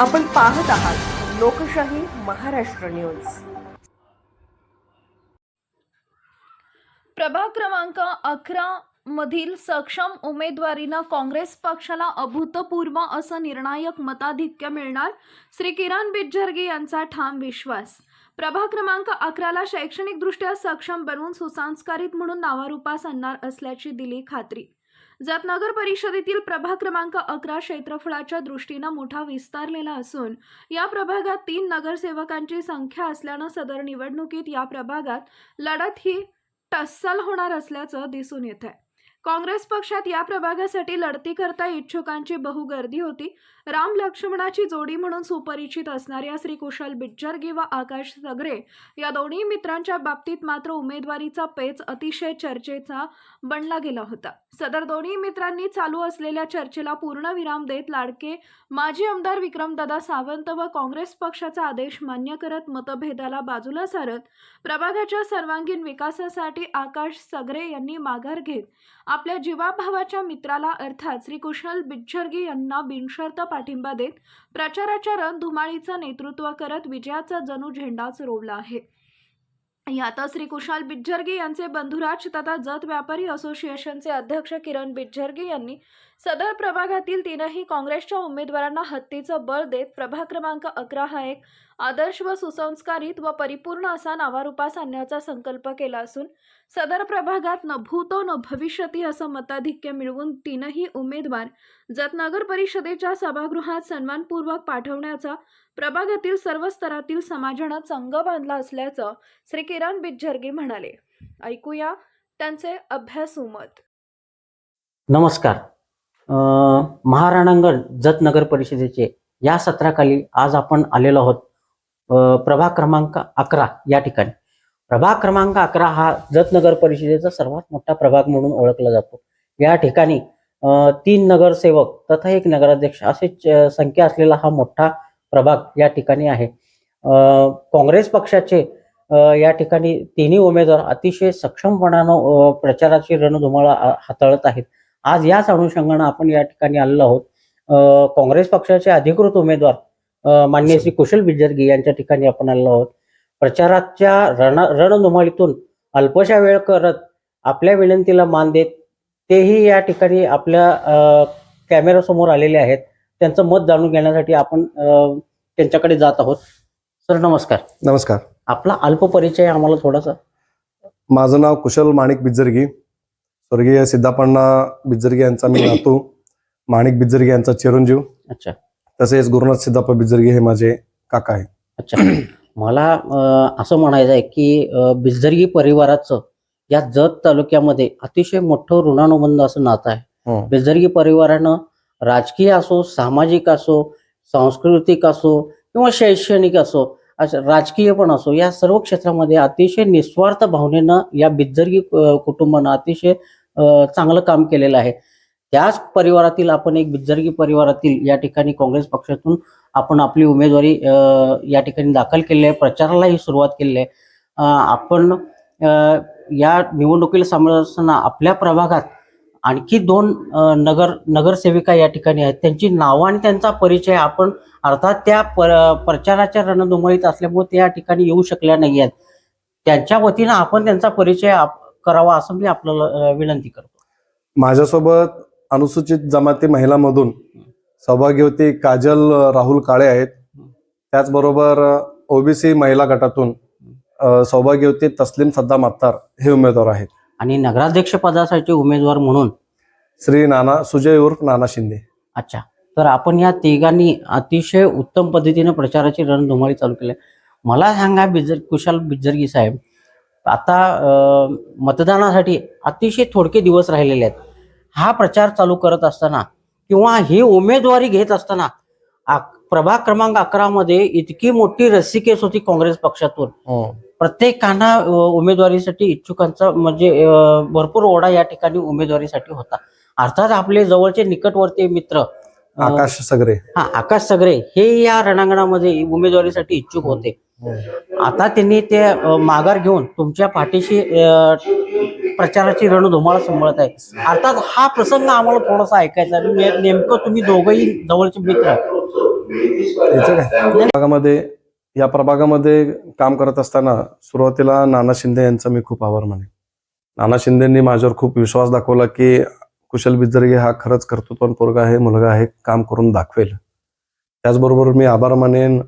आपण पाहत आहात लोकशाही महाराष्ट्र न्यूज. प्रभाग क्रमांक अकरा मधील सक्षम उमेदवारीनं काँग्रेस पक्षाला अभूतपूर्व असं निर्णायक मताधिक्य मिळणार श्री किरण बिज्जर्गी यांचा ठाम विश्वास. प्रभाग क्रमांक अकराला शैक्षणिकदृष्ट्या सक्षम बनवून सुसंस्कारित म्हणून नावारूपास आणणार असल्याची दिली खात्री. जत नगर परिषदेतील प्रभाग क्रमांक अकरा क्षेत्रफळाच्या दृष्टीनं मोठा विस्तारलेला असून या प्रभागात तीन नगरसेवकांची संख्या असल्यानं सदर निवडणुकीत या प्रभागात लढत ही टस्सल होणार असल्याचं दिसून येत आहे काँग्रेस पक्षात या प्रभागासाठी लढती करता इच्छुकांची बहु गर्दी होती. राम लक्ष्मणाची जोडी म्हणून सुपरिचित असणाऱ्या श्री कुशल बिज्जर्गी व आकाश सगरे या दोन्ही मित्रांच्या बाबतीत मात्र उमेदवारीचा पेच अतिशय चर्चेचा बनला गेला होता. सदर दोन्ही मित्रांनी चालू असलेल्या चर्चेला पूर्णविराम देत लाडके माजी आमदार विक्रमदादा सावंत व काँग्रेस पक्षाचा आदेश मान्य करत मतभेदाला बाजूला सारत प्रभागाच्या सर्वांगीण विकासासाठी आकाश सगरे यांनी माघार घेत आपल्या जीवाभावाच्या मित्राला अर्थात श्री कुशल बिच्छर्गी यांना बिनशर्त पाठिंबा देत प्रचाराच्या रणधुमाळीचं नेतृत्व करत विजयाचा जणू झेंडाच रोवला आहे. यातच श्री कुशाल बिज्जर्गी यांचे बंधुराज तथा जत व्यापारी असोसिएशनचे अध्यक्ष किरण बिज्जर्गी यांनी सदर प्रभागातील तीनही काँग्रेसच्या उमेदवारांना हत्तीचं बळ देत प्रभाग क्रमांक अकरा हा एक आदर्श व सुसंस्कारित व परिपूर्ण असा नावारूपास आणण्याचा संकल्प केला असून सदर प्रभागात न भूतो न भविष्यती असं मताधिक्य मिळवून तीनही उमेदवार जत नगर परिषदेच्या सभागृहात सन्मानपूर्वक पाठवण्याचा प्रभागातील सर्व स्तरातील समाजानं चंग बांधला असल्याचं श्री किरण बिज्जर्गी म्हणाले. ऐकूया त्यांचे अभ्यासू मत नमस्कार. अं, महाराणांगण जत नगर परिषदेचे या सत्राखाली आज आपण आलेलो आहोत प्रभाग क्रमांक अकरा या ठिकाणी. प्रभाग क्रमांक अकरा हा जत नगर परिषदेचा सर्वात मोठा प्रभाग म्हणून ओळखला जातो. या ठिकाणी तीन नगरसेवक तथा एक नगराध्यक्ष असे संख्या असलेला हा मोठा प्रभाग या ठिकाणी आहे. काँग्रेस पक्षाचे या ठिकाणी तिन्ही उमेदवार अतिशय सक्षमपणानं प्रचाराची रणधुमाळ हाताळत आहेत. आज याच अनुषंगानं आपण या ठिकाणी आलेलो आहोत. काँग्रेस पक्षाचे अधिकृत उमेदवार मान्य श्री कुशल बिजर्गी यांच्या ठिकाणी आपण आलेलो आहोत. प्रचाराच्या रण रणधुमाळीतून अल्पशा वेळ करत आपल्या विनंतीला मान देत तेही या ठिकाणी आपल्या अ, कॅमेरासमोर आलेले आहेत. त्यांचं मत जाणून घेण्यासाठी आपण त्यांच्याकडे जात आहोत. सर नमस्कार. नमस्कार. आपला अल्प परिचय आम्हाला थोडासा. माझं नाव कुशल माणिक बिज्जर्गी. स्वर्गीय सिद्धापण्णा बिज्जर्गी यांचा मी नातू. माणिक बिज्जर्गी यांचा चिरंजीव. अच्छा. तसेच गुरुनाथ सिद्धाप्पा बिज्जर्गी हे माझे काका आहेत. अच्छा. मला असं म्हणायचं आहे की बिजर्गी परिवाराचं या जत तालुक्यामध्ये अतिशय मोठं ऋणानुबंध असं नातं आहे. हं. बिजर्गी परिवारानं राजकीय असो सामाजिक असो सांस्कृतिक असो किंवा शैक्षणिक असो असं राजकीय पण असो या सर्व क्षेत्रामध्ये अतिशय निस्वार्थ भावनेनं या बिज्जर्गी कुटुंबानं अतिशय चांगलं काम केलेलं आहे. त्याच परिवारातील आपण एक बिजर्गी परिवारातील या ठिकाणी काँग्रेस पक्षातून आपण आपली उमेदवारी या ठिकाणी दाखल केली आहे प्रचारालाही सुरुवात केली आहे. आपण या निवडणुकीला सामोरं असताना आपल्या प्रभागात आणखी दोन नगर नगरसेविका या ठिकाणी आहेत. त्यांची नावं आणि त्यांचा परिचय आपण अर्थात त्या पर प्रचाराच्या रणधुमळीत असल्यामुळे त्या ठिकाणी येऊ शकल्या नाही आहेत. त्यांच्या वतीनं आपण त्यांचा परिचय आप- करावा असं मी आपल्याला विनंती करतो. माझ्यासोबत अनुसूचित जमाती महिलामधून सहभागी होती काजल राहुल काळे आहेत. त्याचबरोबर ओबीसी महिला गटातून सहभागी होती तस्लीम सद्दाम अत्तार हे उमेदवार आहेत. आणि नगराध्यक्ष पदासाठी उमेदवार म्हणून? श्री नाना सुजय उर्फ नाना शिंदे. अच्छा. तर आपण या तिघांनी अतिशय उत्तम पद्धतीने प्रचाराची रणधुमाळी चालू केली. मला सांगा बिजर कुशाल बिजर्गी साहेब आता मतदानासाठी अतिशय थोडके दिवस राहिलेले आहेत. हा प्रचार चालू करत असताना किंवा ही उमेदवारी घेत असताना प्रभाग क्रमांक अकरा मध्ये इतकी मोठी रस्सीकेस होती काँग्रेस पक्षातून. प्रत्येकांना उमेदवारीसाठी इच्छुकांचा म्हणजे भरपूर ओढा या ठिकाणी उमेदवारीसाठी होता. अर्थात आपले जवळचे निकटवर्ती मित्र आकाश सगरे. हा आकाश सगरे हे या रणांगणामध्ये उमेदवारीसाठी इच्छुक होते. आता त्यांनी ते माघार घेऊन तुमच्या पाठीशी प्रचाराची रणधुमाळ सांभाळत आहे. अर्थात हा प्रसंग आम्हाला थोडासा ऐकायचा नेमकं तुम्ही दोघंही जवळचे मित्र. प्रभागामध्ये या प्रभागामध्ये काम करत असताना सुरुवातीला नाना शिंदे यांचा मी खूप आभार माने नाना शिंदेंनी माझ्यावर खूप विश्वास दाखवला की कुशल बिजरगे हा खरंच कर्तृत्वान पोरगा आहे मुलगा आहे काम करून दाखवेल. त्याचबरोबर मी आभार मानेन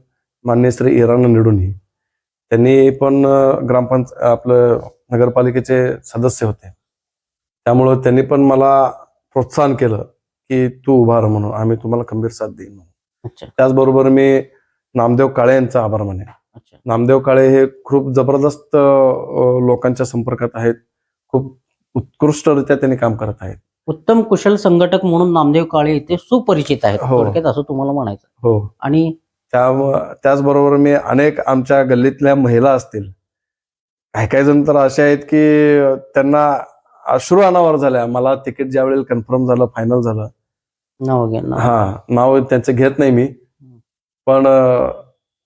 मान्य श्री इराण निडूनही त्यांनी पण ग्रामपंच आपलं नगरपालिकेचे सदस्य होते. त्यामुळं त्यांनी पण मला प्रोत्साहन केलं की तू उभा राहा म्हणून आम्ही तुम्हाला खंबीर साथ देईन म्हणून. त्याचबरोबर मी नामदेव काळे यांचा आभार मानेन. नामदेव काळे हे खूप जबरदस्त लोकांच्या संपर्कात आहेत. खूप उत्कृष्टरित्या त्यांनी काम करत आहेत. उत्तम कुशल संघटक म्हणून नामदेव काळे इथे सुपरिचित आहेत. हो. थोडक्यात असं तुम्हाला म्हणायचं हो. आणि त्या त्याचबरोबर मी अनेक आमच्या गल्लीतल्या महिला असतील. काही काही जण तर असे आहेत की त्यांना अश्रू अनावर झाल्या. मला तिकीट ज्या वेळेला कन्फर्म झालं फायनल झालं. नाव घ्या. हा नाव त्यांचं घेत नाही मी. पण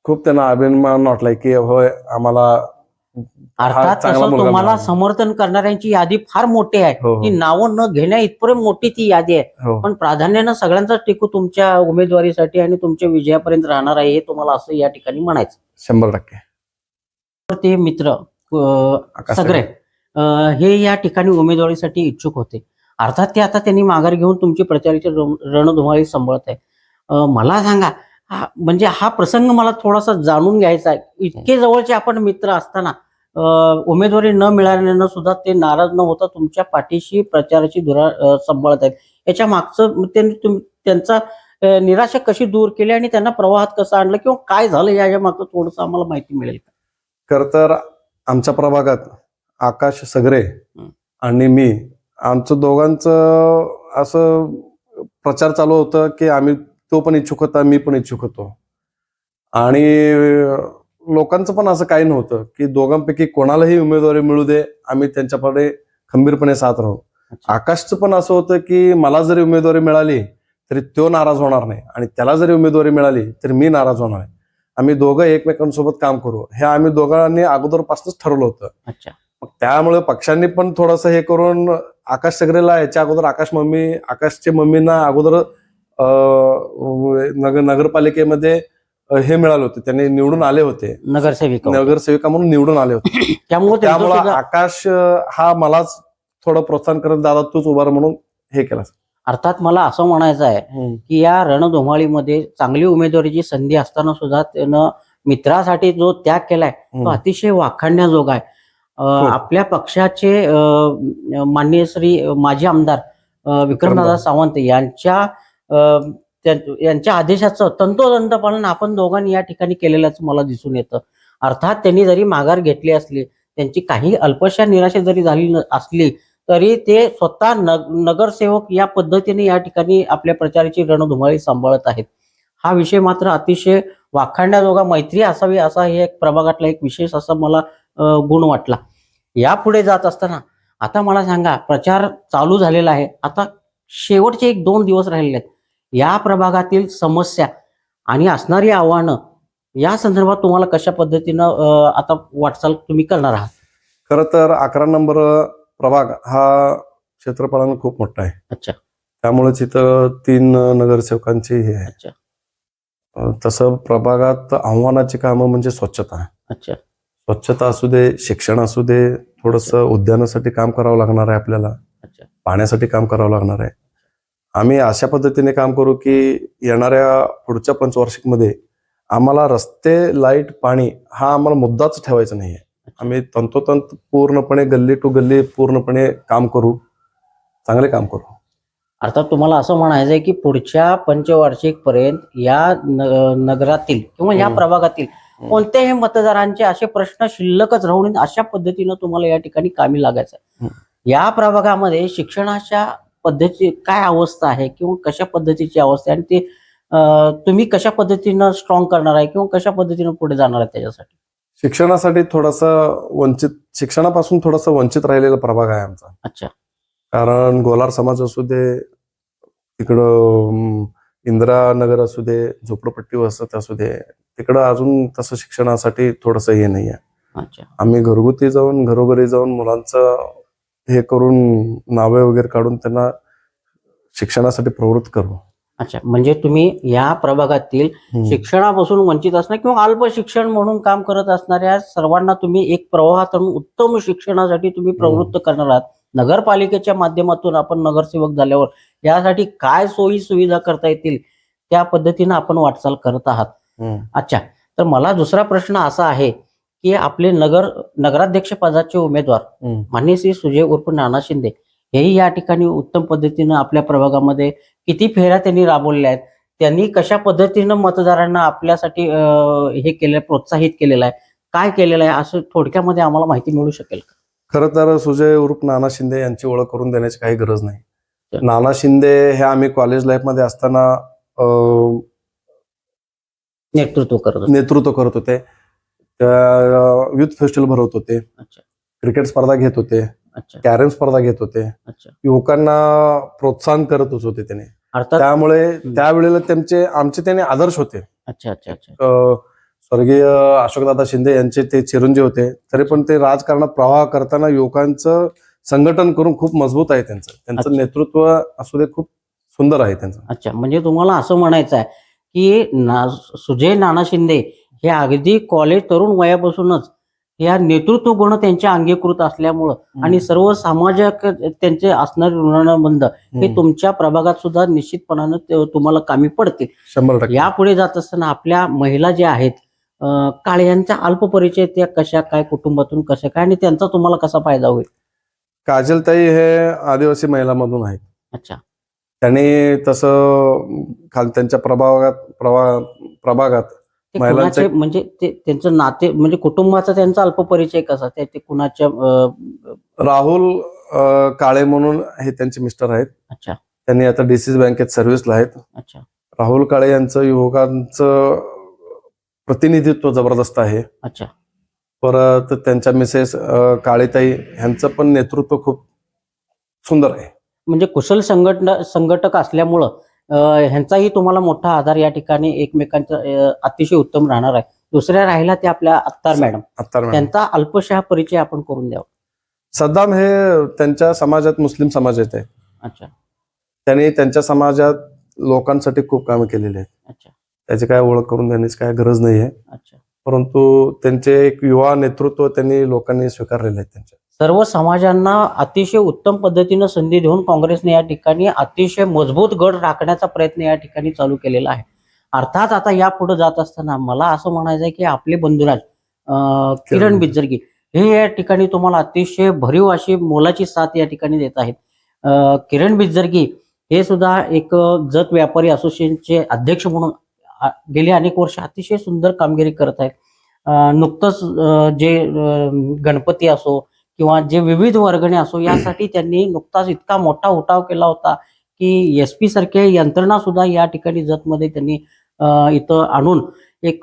खूप त्यांना अभिमान वाटलाय की होय आम्हाला हा अर्थात तसं तुम्हाला. समर्थन करणाऱ्यांची यादी फार मोठी आहे. हो ती नावं न घेण्या इथपर्यंत मोठी ती यादी आहे. हो. पण प्राधान्यानं सगळ्यांचा टिकू तुमच्या उमेदवारीसाठी आणि तुमच्या विजयापर्यंत राहणार आहे हे तुम्हाला असं या ठिकाणी म्हणायचं. शंभर टक्के. ते मित्र सगळे हे या ठिकाणी उमेदवारीसाठी इच्छुक होते. अर्थात ते आता त्यांनी माघार घेऊन तुमची प्रचाराची रण- रणधुमाळी सांभाळत आहे. मला सांगा हा- म्हणजे हा प्रसंग मला थोडासा जाणून घ्यायचा आहे. इतके जवळचे आपण मित्र असताना उमेदवारी न मिळाल्यानं सुद्धा ते नाराज न होता तुमच्या पाठीशी प्रचाराची धुरा सांभाळत आहेत. याच्या मागचं त्यांनी तुम- त्यांचा निराशा कशी दूर केली आणि त्यांना प्रवाहात कसं आणलं किंवा काय झालं याच्या मागचं थोडंसं आम्हाला माहिती मिळेल का? खर तर आमच्या प्रभागात आकाश सगरे. आणि मी आमचं दोघांचं असं प्रचार चालू होतं की आम्ही तो पण इच्छुक होता मी पण इच्छुक होतो. आणि लोकांचं पण असं काही नव्हतं की दोघांपैकी कोणालाही उमेदवारी मिळू दे आम्ही त्यांच्याकडे खंबीरपणे साथ राहू. आकाशचं पण असं होतं की मला जरी उमेदवारी मिळाली तरी तो नाराज होणार नाही. आणि त्याला जरी उमेदवारी मिळाली तरी मी नाराज होणार आहे आम्ही दोघं एकमेकांसोबत काम करू. हे आम्ही दोघांनी अगोदरपासूनच ठरवलं होतं. त्यामुळे पक्षांनी पण थोडंसं हे करून आकाश सगरेला याच्या अगोदर आकाश मम्मी आकाशच्या मम्मींना अगोदर नगर नगरपालिकेमध्ये हे मिळाले होते त्यांनी निवडून आले होते नगरसेविका. नगरसेविका म्हणून निवडून आले होते त्यामुळे त्यामुळे आकाश हा मलाच थोडं प्रोत्साहन करत दादा तूच उभा राहा म्हणून हे केलं अर्थात मला असं म्हणायचं आहे की या रणधुमाळीमध्ये चांगली उमेदवारीची संधी असताना सुद्धा त्यानं मित्रासाठी जो त्याग केलाय तो. अतिशय वाखाणण्याजोगा आहे हो. आपल्या पक्षाचे माननीय श्री माजी आमदार विक्रमदादा. सावंत यांच्या यांच्या आदेशाचं तंतोतंत पालन आपण दोघांनी या ठिकाणी केलेल्याच मला दिसून येतं. अर्थात त्यांनी जरी माघार घेतली असली त्यांची काही अल्पशा निराशा जरी झाली न- असली तरी ते स्वतः नग- नगरसेवक या पद्धतीने या ठिकाणी आपल्या प्रचाराची रणधुमाळी सांभाळत आहेत. हा विषय मात्र अतिशय वाखाणण्याजोगा मैत्री असावी असा हे एक प्रभागातला एक विशेष असा मला गुण वाटला. यापुढे जात असताना आता मला सांगा प्रचार चालू झालेला आहे. आता शेवटचे एक दोन दिवस राहिलेले आहेत. या प्रभागातील समस्या आणि असणारी आव्हानं या संदर्भात तुम्हाला कशा पद्धतीनं आता वाटचाल तुम्ही करणार आहात? खर तर अकरा नंबर प्रभाग हा क्षेत्रफळानं खूप मोठा आहे. अच्छा. त्यामुळेच इथं तीन नगरसेवकांची हे आहे. तसं प्रभागात आव्हानाची कामं म्हणजे स्वच्छता. अच्छा. स्वच्छता असू दे शिक्षण असू दे थोडस उद्यानासाठी काम करावं लागणार आहे आपल्याला. अच्छा. पाण्यासाठी काम करावं लागणार आहे. आम्ही अशा पद्धतीने काम करू की येणाऱ्या पुढच्या पंचवार्षिकमध्ये आम्हाला रस्ते लाइट पाणी हा आम्हाला मुद्दाच ठेवायचा नाहीये आम्ही तंतोतंत पूर्णपणे गल्ली टू गल्ली पूर्णपणे काम करू चांगले काम करू अर्थात तुम्हाला असं म्हणायचं आहे की पुढच्या पंचवार्षिक पर्यंत या नगरातील किंवा या. प्रभागातील. कोणत्याही मतदारांचे असे प्रश्न शिल्लकच राहू नयेत अशा पद्धतीनं तुम्हाला या ठिकाणी कामी लागायचं आहे. या प्रभागामध्ये शिक्षणाच्या पद्धती काय अवस्था आहे किंवा कशा पद्धतीची अवस्था आहे आणि ते तुम्ही कशा पद्धतीनं स्ट्रॉंग करणार आहे किंवा कशा पद्धतीनं पुढे जाणार आहे त्याच्यासाठी? शिक्षणासाठी थोडासा वंचित शिक्षणापासून थोडासा वंचित राहिलेला प्रभाग आहे आमचा. अच्छा. कारण गोलार समाज असू दे तिकडं अं, इंदिरा नगर असू दे झोपडपट्टी वसत असू दे तिकडं अजून तसं शिक्षणासाठी थोडंसं हे नाही आहे अच्छा. आम्ही घरगुती जाऊन घरोघरी जाऊन मुलांचं हे करून नावे वगैरे काढून त्यांना शिक्षणासाठी प्रवृत्त करू. अच्छा म्हणजे तुम्ही या प्रभागातील शिक्षणापासून वंचित असणार किंवा अल्प शिक्षण म्हणून काम करत असणाऱ्या सर्वांना तुम्ही एक प्रवाहात आणून उत्तम शिक्षणासाठी तुम्ही प्रवृत्त करणार आहात. नगरपालिकेच्या माध्यमातून आपण नगरसेवक झाल्यावर यासाठी काय सोयी सुविधा करता येतील? त्या पद्धतीनं आपण वाटचाल करत आहात. अच्छा तर मला दुसरा प्रश्न असा आहे की आपले नगर नगराध्यक्ष पदाचे उमेदवार. मान्य श्री सुजय उर्फ नाना शिंदे हेही या ठिकाणी उत्तम पद्धतीनं आपल्या प्रभागामध्ये किती फेऱ्या त्यांनी राबवल्या आहेत त्यांनी कशा पद्धतीनं मतदारांना आपल्यासाठी हे केलं प्रोत्साहित केलेलं आहे काय केलेलं आहे असं थोडक्यामध्ये आम्हाला माहिती मिळू शकेल का खरं तर सुजय उर्फ नाना शिंदे यांची ओळख करून देण्याची काही गरज नाही. नाना शिंदे हे आम्ही कॉलेज लाईफमध्ये असताना नेतृत्व करत. नेतृत्व करत होते युथ फेस्टिवल भरवत होते. क्रिकेट स्पर्धा घेत होते. कॅरम स्पर्धा घेत होते. युवकांना प्रोत्साहन करतच होते त्याने. त्यामुळे त्यावेळेला त्यांचे आमचे त्याने आदर्श होते. अच्छा अच्छा अच्छा. अं, स्वर्गीय अशोकदादा शिंदे यांचे ते चिरंजीव होते. तरी पण ते राजकारणात प्रवाह करताना युवकांचं संघटन करून खूप मजबूत आहे त्यांचं. त्यांचं. नेतृत्व असू दे खूप सुंदर आहे त्यांचं. अच्छा म्हणजे तुम्हाला असं म्हणायचं आहे की ना सुजय नाना शिंदे हे अगदी कॉलेज तरुण वयापासूनच या नेतृत्व गुण त्यांच्या अंगीकृत असल्यामुळं आणि सर्व समाजाक त्यांचे असणारे ऋणानुबंध हे. तुमच्या प्रभागात सुद्धा निश्चितपणानं तुम्हाला कामी पडतील. यापुढे जात असताना आपल्या महिला ज्या आहेत काळे यांचा अल्प परिचय त्या कशा काय कुटुंबातून कशा काय आणि त्यांचा तुम्हाला कसा फायदा होईल? काजलताई हे आदिवासी महिलामधून आहेत. अच्छा. त्यांनी तसं खाल त्यांच्या प्रभागात प्रभा प्रभागात ते महिलांचे- कुणाचे म्हणजे ते त्यांचं नाते म्हणजे कुटुंबाचा त्यांचा अल्प परिचय कसा? ते ते कुणाच्या अं, राहुल अं, काळे म्हणून हे त्यांचे मिस्टर आहेत. अच्छा. त्यांनी आता डीसीस बँकेत सर्व्हिसला आहेत. अच्छा. राहुल काळे यांचं युवकांचं प्रतिनिधित्व जबरदस्त आहे. अच्छा. परत त्यांच्या मिसेस अं, काळेताई यांचं पण नेतृत्व खूप सुंदर आहे. म्हणजे कुशल संघटना संघटक असल्यामुळं ह्यांचाही तुम्हाला मोठा आधार या ठिकाणी एकमेकांचा अतिशय उत्तम राहणार आहे. दुसऱ्या राहिला ते आपल्या अत्तार मॅडम. मॅडम. त्यांचा अल्पशा परिचय आपण करून द्यावा. सद्दाम हे त्यांच्या समाजात मुस्लिम समाजात आहे. अच्छा. त्यांनी त्यांच्या समाजात लोकांसाठी खूप कामे केलेली आहेत. अच्छा. त्याची काय ओळख करून देण्याची काय गरज नाही आहे अच्छा. परंतु त्यांचे एक युवा नेतृत्व त्यांनी लोकांनी स्वीकारलेलं आहे त्यांच्या. सर्व समाजांना अतिशय उत्तम पद्धतीनं संधी देऊन काँग्रेसने या ठिकाणी अतिशय मजबूत गड राखण्याचा प्रयत्न या ठिकाणी चालू केलेला आहे. अर्थात आता या पुढे जात असताना मला असं म्हणायचं आहे की आपले बंधुराज किरण. बिज्जरगी हे या ठिकाणी तुम्हाला अतिशय भरीव अशी मोलाची साथ या ठिकाणी देत आहेत. किरण बिज्जरगी हे सुद्धा एक जत व्यापारी असोसिएशनचे अध्यक्ष म्हणून गेली अनेक वर्ष अतिशय सुंदर कामगिरी करत आहेत. नुकतंच जे गणपती असो किंवा जे विविध वर्गणी असो यासाठी त्यांनी नुकताच इतका मोठा उठाव केला होता की एस पी सारखे यंत्रणा सुद्धा या ठिकाणी जतमध्ये त्यांनी इथं आणून एक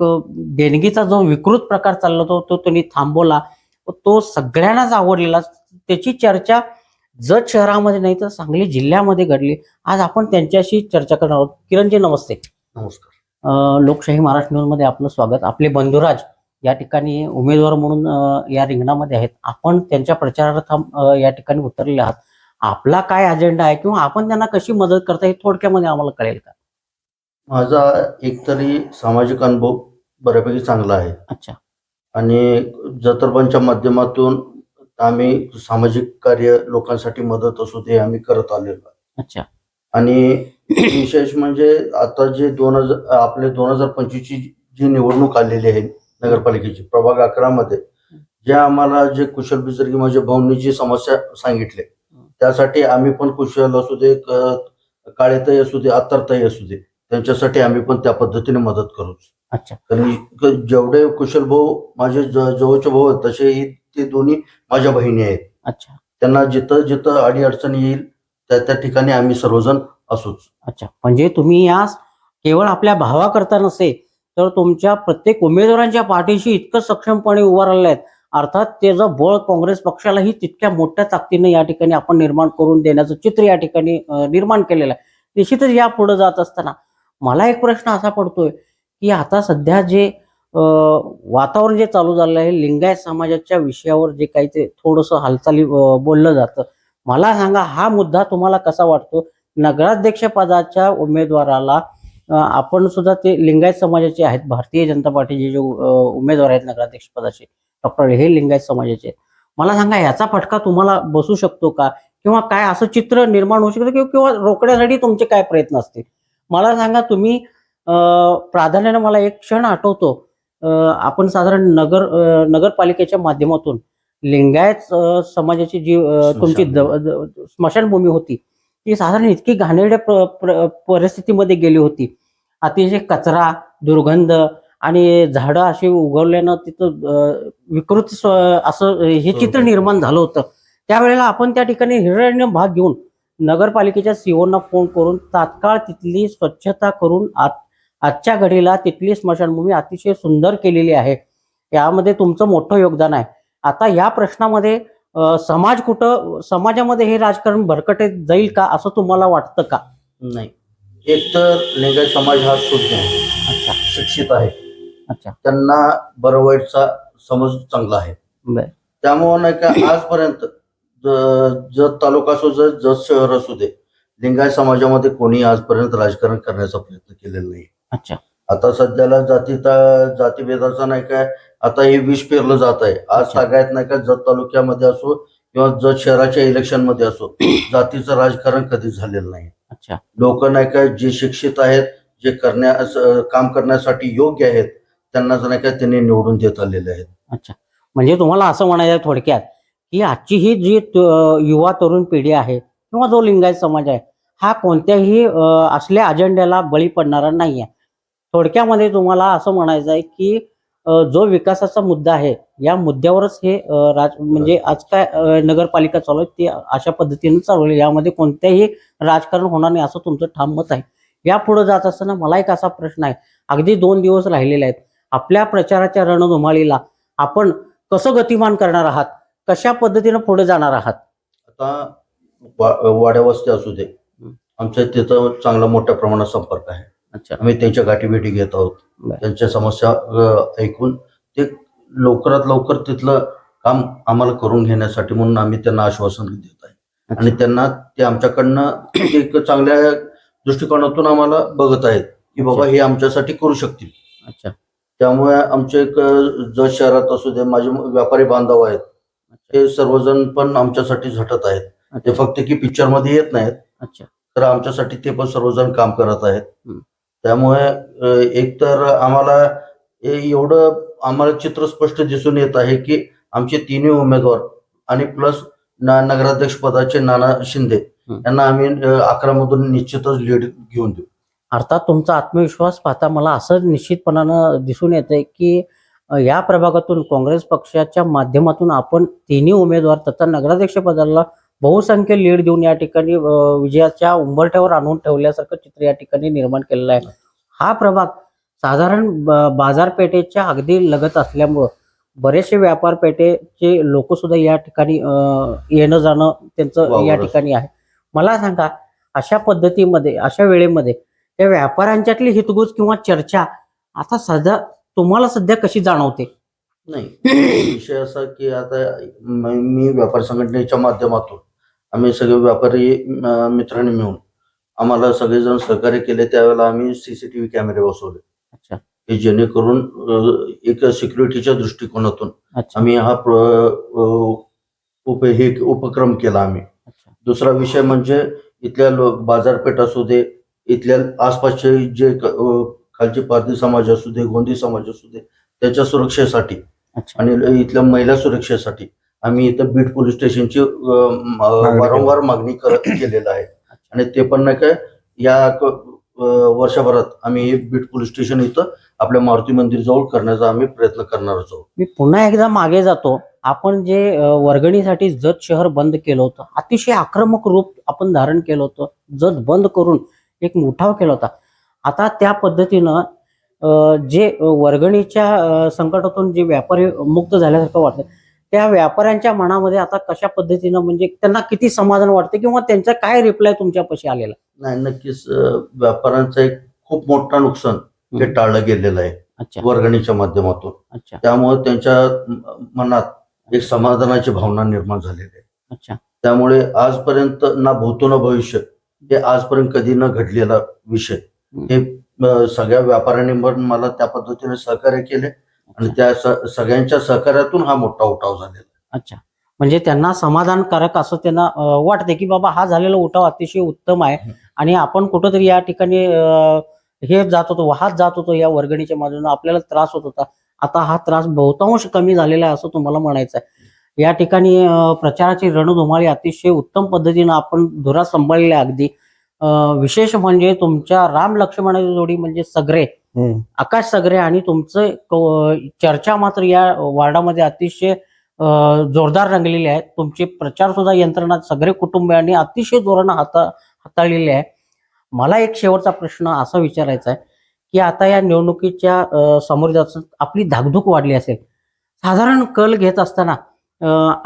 देणगीचा जो विकृत प्रकार चालला होता तो त्यांनी थांबवला. तो सगळ्यांनाच आवडलेला. त्याची चर्चा जत शहरामध्ये नाही तर सांगली जिल्ह्यामध्ये घडली. आज आपण त्यांच्याशी चर्चा करणार आहोत. किरणजी नमस्ते. नमस्कार. लोकशाही महाराष्ट्र न्यूजमध्ये आपलं स्वागत. आपले बंधुराज या ठिकाणी उमेदवार म्हणून या रिंगणामध्ये आहेत. आपण त्यांच्या प्रचारार्थ या ठिकाणी उतरलेले आहात. आपला काय अजेंडा आहे किंवा आपण त्यांना कशी मदत करता हे थोडक्यामध्ये आम्हाला कळेल का? माझा एकतरी सामाजिक अनुभव बऱ्यापैकी चांगला आहे. अच्छा. आणि जतरबांच्या माध्यमातून आम्ही सामाजिक कार्य लोकांसाठी मदत असू दे आम्ही करत आलेलो. अच्छा. आणि विशेष म्हणजे आता जे दोन हजार आपले दोन हजार पंचवीसची जी निवडणूक आलेली आहे नगरपालिकेची प्रभाग अकरा मध्ये जे आम्हाला जे कुशल माझ्या भाऊंनी जी समस्या सांगितले त्यासाठी आम्ही पण कुशल असू दे काळेताई असू दे अत्तरताई असू दे त्यांच्यासाठी आम्ही पण त्या पद्धतीने मदत करू अच्छा. कारण जेवढे कुशल भाऊ माझे जवळचे भाऊ आहेत तसेही ते दोन्ही माझ्या बहिणी आहेत. अच्छा. त्यांना जिथं जिथं अडी अडचण येईल त्या त्या ठिकाणी आम्ही सर्वजण असूच. अच्छा. म्हणजे तुम्ही या केवळ आपल्या भावाकरता नसे तर तुमच्या प्रत्येक उमेदवारांच्या पाठीशी इतकं सक्षमपणे उभं राहिलं आहेत अर्थात त्याचं बळ काँग्रेस पक्षालाही तितक्या मोठ्या ताकदीने या ठिकाणी आपण निर्माण करून देण्याचं चित्र या ठिकाणी निर्माण केलेलं आहे. निश्चितच या पुढे जात असताना मला एक प्रश्न असा पडतोय की आता सध्या जे वातावरण जे चालू झालं आहे लिंगायत समाजाच्या विषयावर जे काही ते थोडंसं हालचाली बोललं जातं. मला सांगा हा मुद्दा तुम्हाला कसा वाटतो? नगराध्यक्षपदाच्या उमेदवाराला आपण सुद्धा ते लिंगायत समाजाचे आहेत. भारतीय जनता पार्टीचे जे उमेदवार आहेत नगराध्यक्ष पदाचे डॉक्टर हे लिंगायत समाजाचे आहेत. मला सांगा याचा फटका तुम्हाला बसू शकतो का? किंवा काय असं चित्र निर्माण होऊ शकतं किंवा- किंवा रोखण्यासाठी तुमचे काय प्रयत्न असतील? मला सांगा तुम्ही प्राधान्याने मला एक क्षण आठवतो. आपण साधारण नगर नगरपालिकेच्या माध्यमातून लिंगायत समाजाची जी तुमची स्मशानभूमी होती. ती साधारण इतकी घाणेरड्या परिस्थितीमध्ये गेली होती. अतिशय कचरा दुर्गंध आणि झाडं अशी उगवल्यानं तिथं विकृत स्व- असं हे चित्र निर्माण झालं होतं. त्यावेळेला आपण त्या ठिकाणी हिरण्य भाग घेऊन नगरपालिकेच्या सीओना फोन करून तात्काळ तिथली स्वच्छता करून आत- आजच्या घडीला तिथली स्मशानभूमी अतिशय सुंदर केलेली आहे. यामध्ये तुमचं मोठं योगदान आहे. आता या प्रश्नामध्ये समाज कुठं समाजामध्ये हे राजकारण भरकटत जाईल का असं तुम्हाला वाटतं का? नाही. एक तर लिंगायत समाज हा शुद्ध आहे. अच्छा. शिक्षित आहे. अच्छा. त्यांना बरं वाईटचा समज चांगला आहे. बर. त्यामुळे नाही का आजपर्यंत ज- जत तालुका असो जत जत शहर असू दे लिंगायत समाजामध्ये कोणी आजपर्यंत राजकारण करण्याचा प्रयत्न केलेला नाही. अच्छा. आता सध्याला जाती जातीभेदाचा नाही काय आता हे विष पेरलं जात आहे आज. सगळ्यात नाही का जत तालुक्यामध्ये असो किंवा जत शहराच्या इलेक्शनमध्ये असो जातीचं राजकारण कधीच झालेलं नाही. अच्छा. लोक नाही का जे शिक्षित आहेत जे करण्यास काम करण्यासाठी योग्य आहेत त्यांनाच नाही का त्यांनी निवडून देत आलेले आहेत. अच्छा. म्हणजे तुम्हाला असं म्हणायचं थोडक्यात की आजची ही जी युवा तरुण पिढी आहे किंवा जो लिंगायत समाज आहे हा कोणत्याही असल्या अजेंड्याला बळी पडणारा नाही आहे थोडक्यामध्ये तुम्हाला असं म्हणायचं आहे की जो विकासाचा मुद्दा आहे या मुद्द्यावरच हे राज म्हणजे आज काय नगरपालिका चालू आहे ते अशा पद्धतीने चालवली यामध्ये कोणत्याही राजकारण होणार नाही असं तुमचं ठाम मत आहे. यापुढे जात असताना मला एक असा प्रश्न आहे. अगदी दोन दिवस राहिलेले आहेत. आपल्या प्रचाराच्या रणधुमाळीला आपण कसं गतिमान करणार आहात? कशा पद्धतीनं पुढे जाणार आहात? आता वा- वाड्या वस्ती असू दे. आमच्या तिथं चांगला मोठ्या प्रमाणात संपर्क आहे. अच्छा. आम्ही त्यांच्या गाठीभेटी घेत आहोत. बरं. त्यांच्या समस्या अ, ऐकून ते लवकरात लवकर तिथलं काम आम्हाला करून घेण्यासाठी म्हणून आम्ही त्यांना आश्वासन देत आहे. आणि त्यांना ते आमच्याकडनं एक चांगल्या दृष्टिकोनातून आम्हाला बघत आहेत की बाबा हे आमच्यासाठी करू शकतील. अच्छा. त्यामुळे आमचे एक जत शहरात असू दे माझे व्यापारी बांधव आहेत. ते सर्वजण पण आमच्यासाठी झटत आहेत. ते फक्त की पिक्चरमध्ये येत नाहीत. अच्छा. तर आमच्यासाठी ते पण सर्वजण काम करत आहेत. हम्म. त्यामुळे अ, एक तर आम्हाला एवढं आम्हाला चित्र स्पष्ट दिसून येत आहे की आमचे तिन्ही उमेदवार आणि प्लस नगराध्यक्ष पदाचे नाना शिंदे. यांना आम्ही अकरा मधून निश्चितच लीड घेऊन देऊ अर्थात तुमचा आत्मविश्वास पाहता मला असं निश्चितपणानं दिसून येतंय की अ, या प्रभागातून काँग्रेस पक्षाच्या माध्यमातून आपण तिन्ही उमेदवार तथा नगराध्यक्ष पदाला बहुसंख्य लीड देऊन या ठिकाणी विजयाच्या उंबरठ्यावर आणून ठेवल्यासारखं चित्र या ठिकाणी निर्माण केलेलं आहे. हा प्रभाग साधारण बाजारपेठेच्या अगदी लगत असल्यामुळं बरेचसे व्यापार पेठेचे लोक सुद्धा या ठिकाणी येणं जाणं त्यांचं या ठिकाणी आहे. मला सांगा अशा पद्धतीमध्ये अशा वेळेमध्ये त्या व्यापाऱ्यांच्यातली हितगुज किंवा चर्चा आता सध्या तुम्हाला सध्या कशी जाणवते? नाही. विषय असा की आता मी व्यापार संघटनेच्या माध्यमातून आम्ही सगळे व्यापारी मित्रांनी मिळून आम्हाला सगळेजण सहकार्य केले. त्यावेळेला आम्ही सीसीटीव्ही कॅमेरे बसवले. अच्छा. की जेणेकरून एक सिक्युरिटीच्या दृष्टिकोनातून आम्ही हा उप हे उपक्रम केला आम्ही. दुसरा विषय म्हणजे इथल्या बाजारपेठ असू दे इथल्या आसपासचे जे खालचे पारधी समाज असू दे गोंदी समाज असू दे त्याच्या सुरक्षेसाठी आणि इथल्या महिला सुरक्षेसाठी आम्ही इथं बीड पोलीस स्टेशनची वारंवार मागणी करत केलेलं आहे. आणि ते पण नाही काय या वर्षभरात आम्ही बीड पोलीस स्टेशन इथं आपल्या मारुती मंदिर जवळ करण्याचा आम्ही प्रयत्न करणार आहोत. मी पुन्हा एकदा मागे जातो. आपण जे वर्गणीसाठी जत शहर बंद केलं होतं अतिशय आक्रमक रूप आपण धारण केलं होतं. जत बंद करून एक उठाव केला होता. आता त्या पद्धतीनं जे वर्गणीच्या संकटातून जे व्यापारी मुक्त झाल्यासारखं वाटतं त्या व्यापाऱ्यांच्या मनामध्ये आता कशा पद्धतीनं म्हणजे त्यांना किती समाधान वाटते किंवा त्यांचा काय रिप्लाय तुमच्यापाशी आलेला? नाही नक्कीच व्यापाऱ्यांचं एक खूप मोठं नुकसान हे. टाळलं गेलेलं आहे. वर्गणीच्या माध्यमातून. त्यामुळे त्यांच्या मनात एक समाधानाची भावना निर्माण झालेली आहे. अच्छा. त्यामुळे आजपर्यंत ना भूतो ना भविष्य हे आजपर्यंत कधी न घडलेला विषय. हे. सगळ्या व्यापाऱ्यांनी पण मला त्या पद्धतीने सहकार्य केले. आणि त्या सगळ्यांच्या सहकार्यातून हा मोठा उठाव झालेला अच्छा. म्हणजे त्यांना समाधानकारक असं त्यांना वाटते की बाबा हा झालेला उठाव अतिशय उत्तम आहे. आणि आपण कुठंतरी या ठिकाणी हे जात होतो वाहत जात होतो या वर्गणीच्या माध्यमातून आपल्याला त्रास होत होता. आता हा त्रास बहुतांश कमी झालेला आहे असं तुम्हाला म्हणायचं आहे. या ठिकाणी प्रचाराची रणधुमाळी अतिशय उत्तम पद्धतीनं आपण धुरा सांभाळली आहे अगदी विशेष म्हणजे तुमच्या राम लक्ष्मणाची जोडी म्हणजे सगरे हम्म. आकाश सगरे आणि तुमचं चर्चा मात्र या वार्डामध्ये अतिशय जोरदार रंगलेली आहे. तुमची प्रचार सुद्धा यंत्रणा सगळे कुटुंबियांनी अतिशय जोरानं हाता हाताळलेली आहे. मला एक शेवटचा प्रश्न असा विचारायचा आहे की आता या निवडणुकीच्या समोर जात आपली धाकधूक वाढली असेल. साधारण कल घेत असताना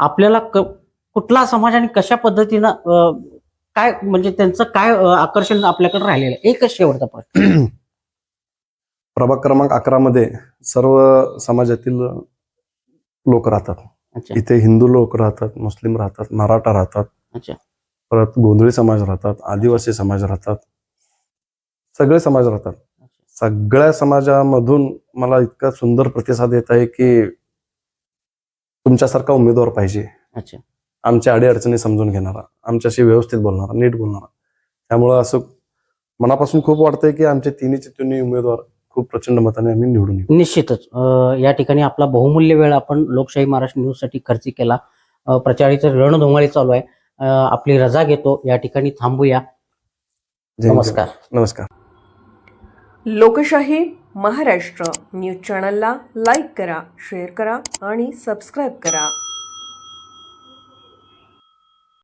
आपल्याला क- कुठला समाज आणि कशा पद्धतीनं काय म्हणजे त्यांचं काय आकर्षण आपल्याकडे राहिलेलं आहे? एकच शेवटचा प्रश्न. प्रभाग क्रमांक अकरा मध्ये सर्व समाजातील लोक राहतात. इथे हिंदू लोक राहतात मुस्लिम राहतात मराठा राहतात. परत गोंधळी समाज राहतात आदिवासी समाज राहतात. सगळे समाज राहतात. सगळ्या समाजामधून मला इतका सुंदर प्रतिसाद येत आहे की तुमच्यासारखा उमेदवार पाहिजे. आमच्या अडीअडचणी समजून घेणारा आमच्याशी व्यवस्थित बोलणारा नीट बोलणारा. त्यामुळं असं मनापासून खूप वाटतंय की आमचे तिन्हीचे तिन्ही उमेदवार खूप प्रचंड मताने आम्ही निवडून येऊ. निश्चितच. या ठिकाणी आपला बहुमूल्य वेळ आपण लोकशाही महाराष्ट्र न्यूजसाठी खर्च केला. प्रचाराचं रणधुमाळी चालू आहे. आपली रजा घेतो. या ठिकाणी थांबूया. नमस्कार. नमस्कार. लोकशाही महाराष्ट्र न्यूज चॅनलला लाईक करा शेअर करा आणि सबस्क्राईब करा.